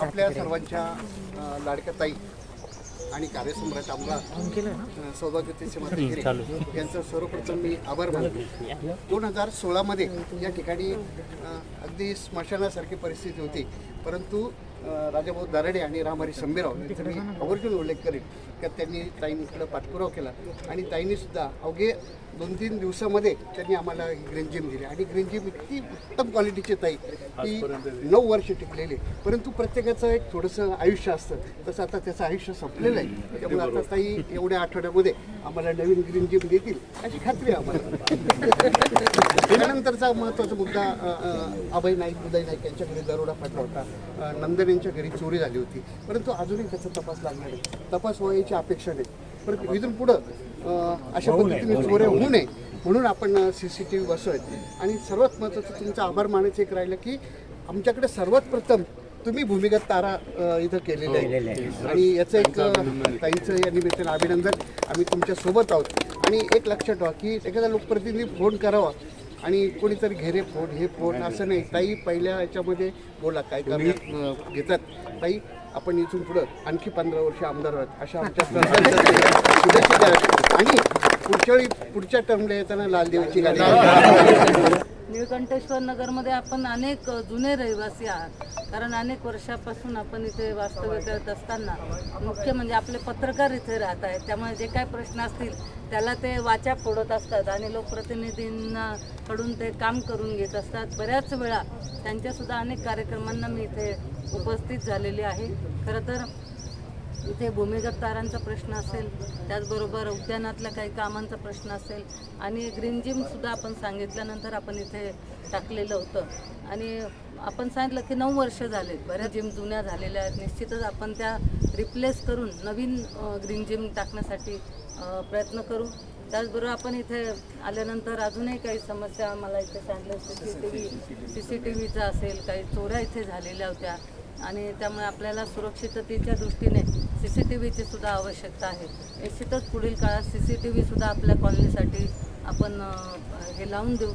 आपल्या सर्वांच्या लाडक्या ताई आणि कार्यसम्राट आमदार अ, सौभाग्यवती सीमातागिरी यांचं सर्वप्रथम मी आभार मानतो. दोन हजार सोळामध्ये या ठिकाणी अगदी स्मशानासारखी परिस्थिती होती. परंतु राजाभाऊ दराडे आणि रामहरी संबेराव यांचा मी आवर्जून उल्लेख करेन. का त्यांनी ताईंकडे पाठपुरावा केला. आणि ताईंनी सुद्धा अवघे दोन तीन दिवसामध्ये त्यांनी आम्हाला ग्रीन जिम दिली. आणि ग्रीन जिम इतकी उत्तम क्वालिटीची ताई ती नऊ वर्ष टिकलेली. परंतु प्रत्येकाचं एक थोडंसं आयुष्य असतं. तसं आता त्याचं आयुष्य संपलेलं आहे. त्यामुळे आता ताई एवढ्या आठवड्यामध्ये आम्हाला नवीन ग्रीन जिम देतील अशी खात्री आम्हाला. त्यानंतरचा महत्त्वाचा मुद्दा अभय नाईक उदय नाईक यांच्या घरी दरोडा पडला होता. नंदन यांच्या घरी चोरी झाली होती. परंतु अजूनही त्याचा तपास लागणार आहे तपास व्हायची अपेक्षा नाही. परंतु इथून पुढं अशा पद्धतीने चोऱ्या होऊ नये. म्हणून आपण सी सी टी व्ही बसवत आणि सर्वात महत्त्वाचं तुमचा आभार मानायचं एक राहिलं की आमच्याकडे सर्वात प्रथम तुम्ही भूमिगत तारा इथं केलेले आहे. आणि याचं एक ताईंचं या निमित्तानं अभिनंदन. आम्ही तुमच्यासोबत आहोत. आणि एक लक्षात ठेवा की एखादा लोकप्रतिनिधी फोन करावा आणि कोणीतरी घेरे फोन हे फोन असं नाही. ताई पहिल्या याच्यामध्ये बोला काय करण्यात घेतात. ताई आपण इथून पुढं आणखी पंधरा वर्ष आमदार आहोत अशा आमच्या आणि पुढच्या वेळी पुढच्या टर्मला येताना लालदेवाची गाडी. निळकंठेश्वर नगरमध्ये आपण अनेक जुने रहिवासी आहात. कारण अनेक वर्षापासून आपण इथे वास्तव्य करत असताना मुख्य म्हणजे आपले पत्रकार इथे राहत आहेत. त्यामुळे जे काय प्रश्न असतील त्याला ते वाचा फोडत असतात आणि लोकप्रतिनिधींना कडून ते काम करून घेत असतात. बऱ्याच वेळा त्यांच्यासुद्धा अनेक कार्यक्रमांना मी इथे उपस्थित झालेली आहे. खरं तर इथे भूमिगत तारांचा प्रश्न असेल त्याचबरोबर उद्यानातल्या काही कामांचा प्रश्न असेल आणि ग्रीन जिमसुद्धा आपण सांगितल्यानंतर आपण इथे टाकलेलं होतं. आणि आपण सांगितलं की नऊ वर्ष झाले बऱ्याच जिम जुन्या झालेल्या आहेत. निश्चितच आपण त्या रिप्लेस करून नवीन ग्रीन जिम टाकण्यासाठी प्रयत्न करू. त्याचबरोबर आपण इथे आल्यानंतर अजूनही काही समस्या मला इथे सांगितलं C C T V C C T व्हीचा असेल काही चोऱ्या इथे झालेल्या होत्या. आणि त्यामुळे आपल्याला सुरक्षिततेच्या दृष्टीने सी सी टी व्हीची सुद्धा आवश्यकता आहे. निश्चितच पुढील काळात सी सी टी व्हीसुद्धा आपल्या कॉलनीसाठी आपण हे लावून देऊ.